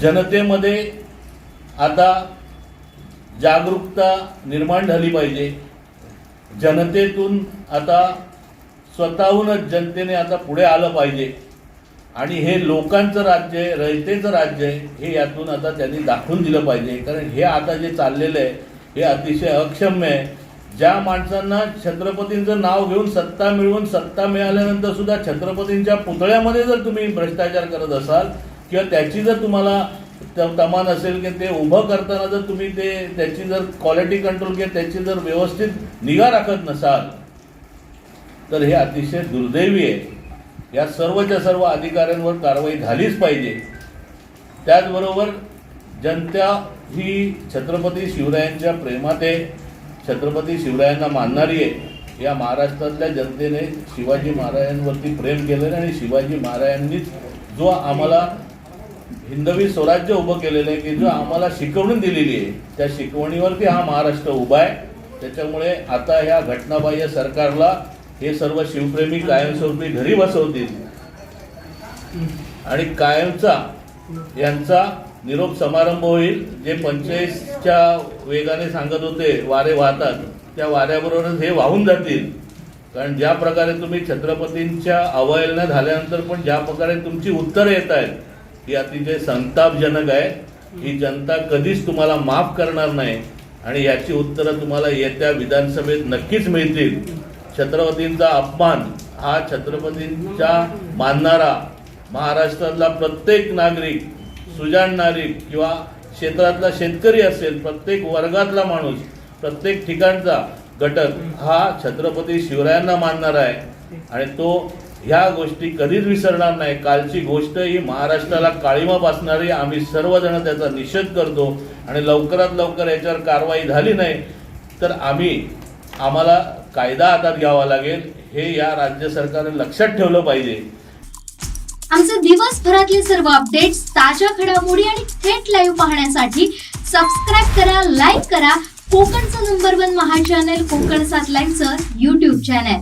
जनतेमध्ये आता जागरूकता निर्माण झाली पाहिजे. जनतेतून आता स्वतःहूनच जनतेने आता पुढे आलं पाहिजे. आणि हे लोकांचं राज्य आहे रयतेचं राज्य आहे हे यातून आता त्यांनी दाखवून दिलं पाहिजे. कारण हे आता जे चाललेलं आहे हे अतिशय अक्षम्य आहे. ज्या माणसांना छत्रपतींचं नाव घेऊन सत्ता मिळवून सत्ता मिळाल्यानंतर सुद्धा छत्रपतींच्या पुतळ्यामध्ये जर तुम्ही भ्रष्टाचार करत असाल किंवा त्याची जर तुम्हाला त- तमान असेल की ते उभं करताना जर तुम्ही ते त्याची जर क्वालिटी कंट्रोल किंवा त्याची जर व्यवस्थित निगा राखत नसाल तर हे अतिशय दुर्दैवी आहे. या सर्वच्या सर्व अधिकाऱ्यांवर कारवाई झालीच पाहिजे. त्याचबरोबर जनता ही छत्रपती शिवरायांच्या प्रेमात आहे छत्रपती शिवरायांना मानणारी आहे. या महाराष्ट्रातल्या जनतेने शिवाजी महाराजांवरती प्रेम केलेलं आहे आणि शिवाजी महाराजांनीच जो आम्हाला हिंदवी स्वराज्य उभं केलेलं आहे की जो आम्हाला शिकवणी दिलेली आहे त्या शिकवणीवरती हा महाराष्ट्र उभा आहे. त्याच्यामुळे आता ह्या घटनाबाह्य सरकारला हे सर्व शिवप्रेमी कायमस्वरूपी घरी बसवतील. आणि कायमचा यांचा निरोप समारंभ होईल. जे पंचेचाळीसच्या वेगाने सांगत होते वारे वाहतात त्या वाऱ्याबरोबरच हे वाहून जातील. कारण ज्या प्रकारे तुम्ही छत्रपतींच्या अवहेलना झाल्यानंतर पण ज्या प्रकारे तुमची उत्तरं येत आहेत ही अतिशय संतापजनक आहे. ही जनता कधीच तुम्हाला माफ करणार नाही आणि याची उत्तरं तुम्हाला येत्या विधानसभेत नक्कीच मिळतील. छत्रपतींचा अपमान हा छत्रपतींच्या मानणारा महाराष्ट्रातला प्रत्येक नागरिक सुजाण नागरिक किंवा क्षेत्रातला शेतकरी असेल प्रत्येक वर्गातला माणूस प्रत्येक ठिकाणचा घटक हा छत्रपती शिवरायांना मानणारा आहे. आणि तो ह्या गोष्टी कधीच विसरणार नाही. कालची गोष्ट ही महाराष्ट्राला काळीमा बसणारी. आम्ही सर्वजण त्याचा निषेध करतो आणि लवकरात लवकर याच्यावर कारवाई झाली नाही तर आम्ही आम्हाला कायदा हातात घ्यावा लागेल. हे या राज्य सरकारने लक्षात ठेवलं पाहिजे. आमचे दिवसभरातले सर्व अपडेट्स ताज्या घडामोडी आणि थेट लाईव्ह पाहण्यासाठी सबस्क्राईब करा लाईक करा. कोकणचं नंबर वन महा चॅनल कोकण सात लाईव्हचं युट्यूब चॅनल